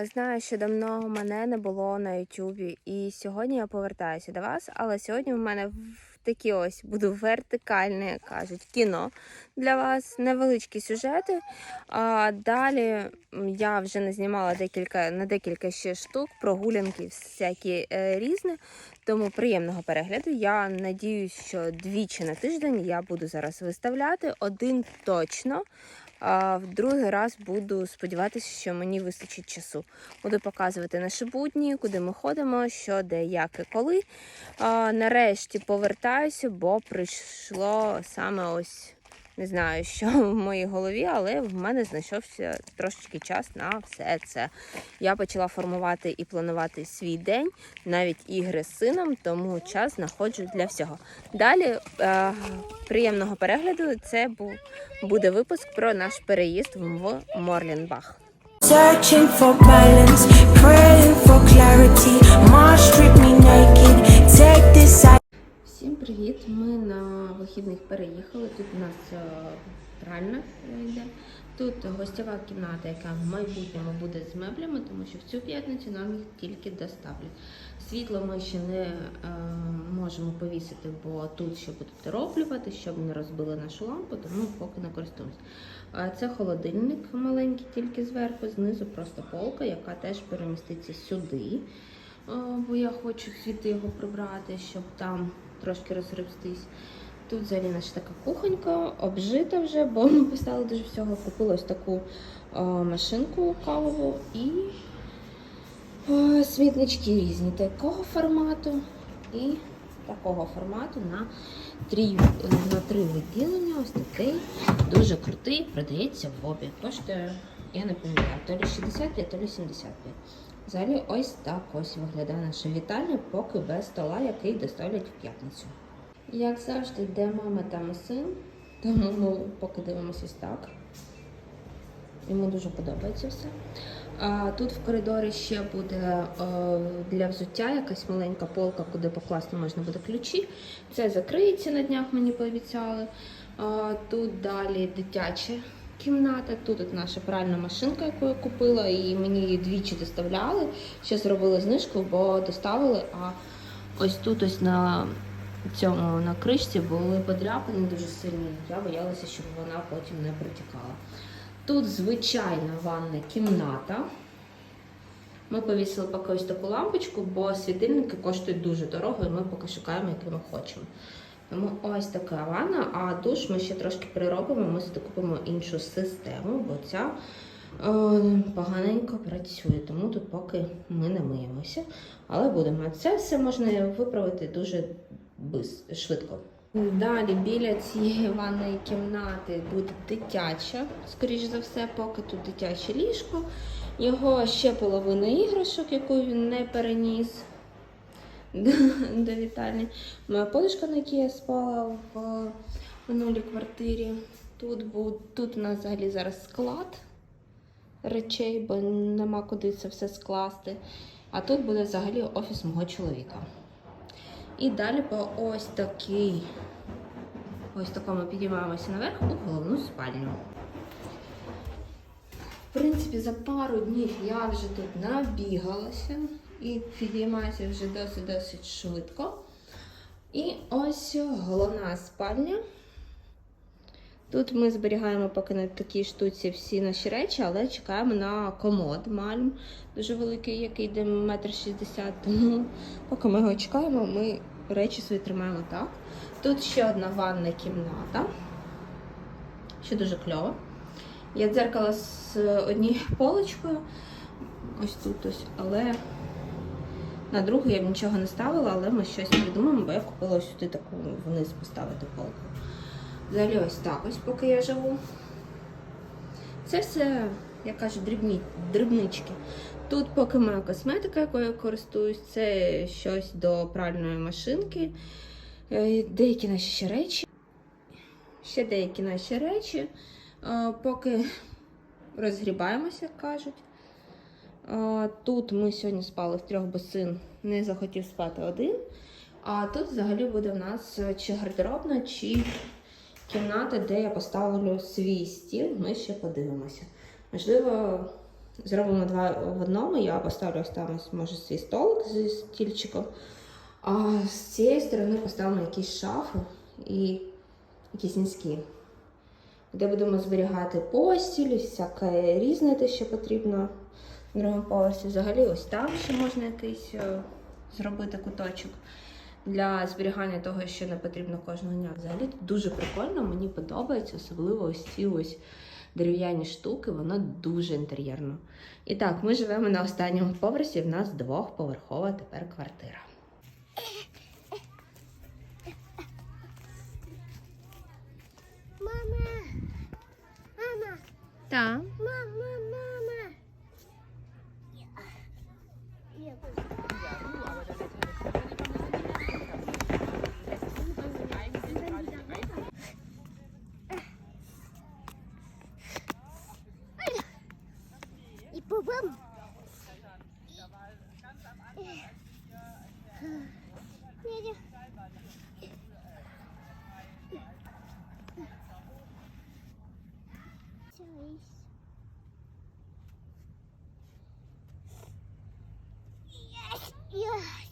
Е, Знаю, що давно мене не було на Ютубі, і сьогодні я повертаюся до вас. Але сьогодні в мене такі ось буду вертикальне, як кажуть, кіно для вас, невеличкі сюжети. А далі я вже не знімала декілька на декілька ще штук, прогулянки, всякі е, різні. Тому приємного перегляду. Я надіюсь, що двічі на тиждень я буду зараз виставляти. Один точно. А в другий раз буду сподіватися, що мені вистачить часу. Буду показувати наші будні, куди ми ходимо, що, де, як і коли. А, нарешті повертаюся, бо прийшло саме ось. Не знаю, що в моїй голові, але в мене знайшовся трошечки час на все це. Я почала формувати і планувати свій день, навіть ігри з сином, тому час знаходжу для всього. Далі е, приємного перегляду. Це буде випуск про наш переїзд в Морлінбах. Searching for balance, praying for clarity. Вихідних переїхали. Тут у нас е, пральна йде. Тут гостєва кімната, яка в майбутньому буде з меблями, тому що в цю п'ятницю нам їх тільки доставлять. Світло ми ще не е, можемо повісити, бо тут ще будуть дороблювати, щоб не розбили нашу лампу, тому поки не користуємось. А Це холодильник маленький, тільки зверху, знизу просто полка, яка теж переміститься сюди. Е, бо я хочу звідти його прибрати, щоб там трошки розгребстись. Тут взагалі наша така кухонька, обжита вже, бо ми поставили дуже всього. Купила ось таку е, машинку кавову і е, смітнички різні такого формату і такого формату на три, на три відділення. Ось такий дуже крутий, продається в обі. Коштує, я не пам'ятаю, то лі 65, то лі 75. Взагалі ось так ось виглядає наша вітальня, поки без стола, який доставлять в п'ятницю. Як завжди, де мама, там і син, тому ми поки дивимося ось так. Йому дуже подобається все. А, тут в коридорі ще буде е, для взуття якась маленька полка, куди покласти можна буде ключі. Це закриється на днях, мені пообіцяли. А, тут далі дитяча кімната. Тут от наша пральна машинка, яку я купила, і мені її двічі доставляли. Ще зробили знижку, бо доставили. А ось тут ось на цьому на кришці були подряпини дуже сильні. Я боялася, щоб вона потім не протікала. Тут звичайна ванна кімната. Ми повісили поки ось таку лампочку, бо світильники коштують дуже дорого, і ми поки шукаємо, який ми хочемо. Тому ось така ванна, а душ ми ще трошки переробимо, ми сюди купимо іншу систему, бо ця е, поганенько працює, тому тут поки ми не миємося. Але будемо. Це все можна виправити дуже швидко. Далі біля цієї ванної кімнати буде дитяча, скоріш за все, поки тут дитяче ліжко. Його ще половина іграшок, яку він не переніс до, вітальні. Моя подушка, на якій я спала в минулій квартирі. Тут, був, тут у нас взагалі зараз склад речей, бо нема куди це все скласти. А тут буде взагалі офіс мого чоловіка. І далі по ось такій, ось такому підіймаємося наверх у головну спальню. В принципі, за пару днів я вже тут набігалася і підіймаюся вже досить-досить швидко. І ось головна спальня. Тут ми зберігаємо поки на такій штуці всі наші речі, але чекаємо на комод мальм, дуже великий, який йде метр шістдесят. Тому поки ми його чекаємо, ми речі свої тримаємо так. Тут ще одна ванна кімната, що дуже кльово. Є дзеркало з однією полочкою. Ось тут ось, але на другу я б нічого не ставила, але ми щось придумаємо, бо я купила ось сюди таку вниз поставити полку. Взагалі ось так ось, поки я живу. Це все, як кажуть, дрібні, дрібнички. Тут поки моя косметика, якою я користуюсь, це щось до пральної машинки. Е, Деякі наші ще речі. Ще деякі наші речі. Е, Поки розгрібаємося, як кажуть. Е, Тут ми сьогодні спали втрьох, бо син не захотів спати один. А тут взагалі буде в нас чи гардеробна, чи кімната, де я поставлю свій стіл. Ми ще подивимося. Можливо, зробимо два в одному. Я поставлю ось там, може, свій столик зі стільчиком. А з цієї сторони поставимо якісь шафи і якісь низькі. Де будемо зберігати постіль, всяке різне те, що потрібно на другому поверсі. Взагалі, ось там ще можна якийсь е, зробити куточок для зберігання того, що не потрібно кожного дня. Взагалі тут дуже прикольно, мені подобається, особливо ось ці ось дерев'яні штуки, воно дуже інтер'єрно. І так, ми живемо на останньому поверсі. В нас двохповерхова тепер квартира. Мама, мама, Так. мама, мама. Дядя. Yes. Yes.